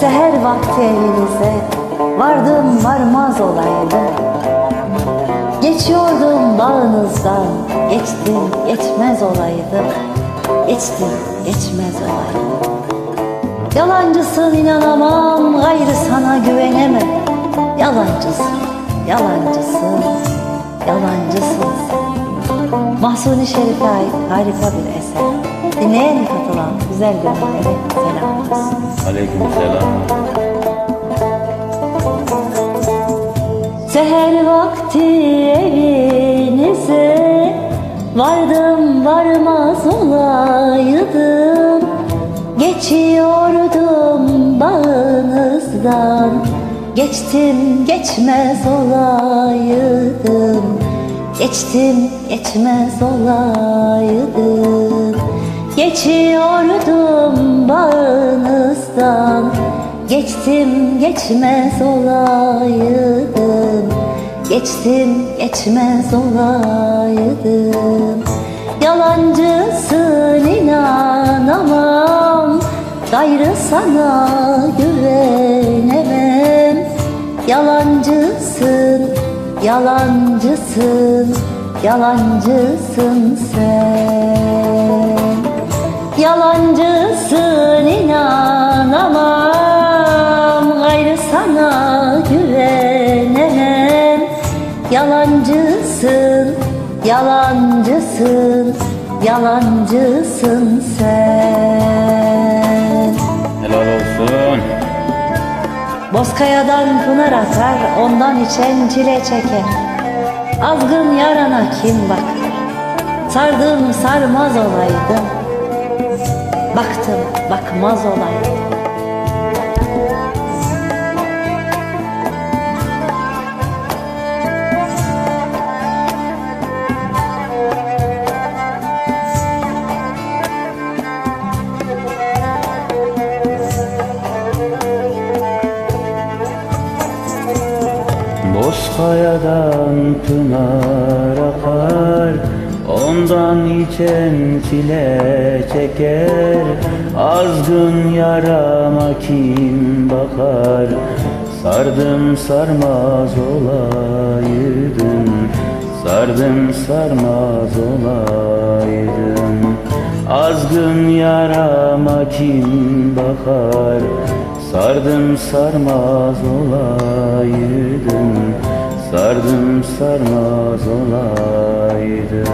Seher vakti evinize vardım varmaz olaydı. Geçiyordum bağınızdan, geçtim geçmez olaydı. Geçtim geçmez olaydı. Yalancısın inanamam, gayrı sana güvenemem. Yalancısın, yalancısın, yalancısın. Mahsuni Şerif'e ait harika bir eser. Dinleyen katılan güzel gönüllere selam olsun. Aleykümselam. Seher vakti evinize Vardım varmaz olaydım. Geçiyordum bağınızdan Geçtim geçmez olaydım. Geçtim geçmez olaydım Geçiyordum bağınızdan. Geçtim geçmez olaydım. Geçtim geçmez olaydım. Yalancısın inanamam. Gayrı sana güvenemem. Yalancısın, yalancısın, yalancısın sen Yalancısın inanamam Gayrı sana güvenemem Yalancısın, yalancısın, yalancısın sen Helal olsun. Bozkayadan pınar akar, ondan içen çile çeker. Azgın yarana kim bakar? Sardım sarmaz olaydım. Baktım bakmaz olaydım. Bozkayadan pınar Ondan içen çile çeker. Azgın yarama kim bakar? Sardım sarmaz olaydım. Sardım sarmaz olaydım. Azgın yarama kim bakar? Sardım sarmaz olaydım. Sardım sarmaz olaydım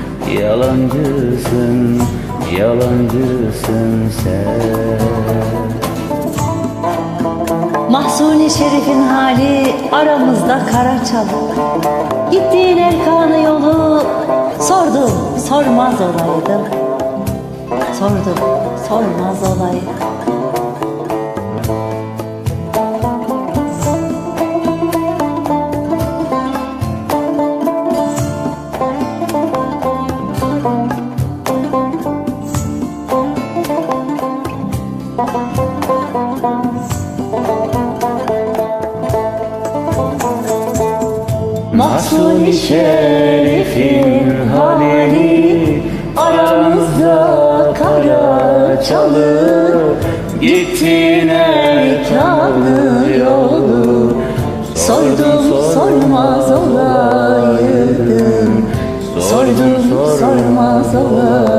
yalancısın sen Mahsuni Şerif'in hali aramızda kara çalık. Gittiğin Erkan'ı yolu sordum sormaz olaydım. Sordum sormaz olaydım. Mahsuni Şerif'in hali aramızda kara çalı Gittin erkanı yolu. Sordum sormaz olaydım. Sordum sormaz olaydım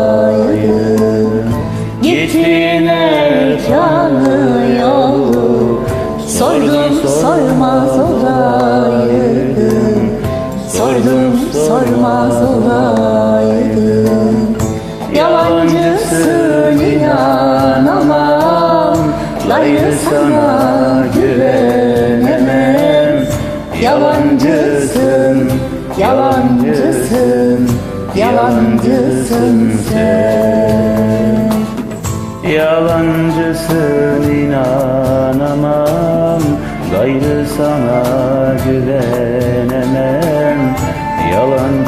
Sordum sormaz olaydım Yalancısın inanamam Gayrı sana güvenemem. Yalancısın, yalancısın, yalancısın sen. Yalancısın inanamam. Gayrı sana güvenemem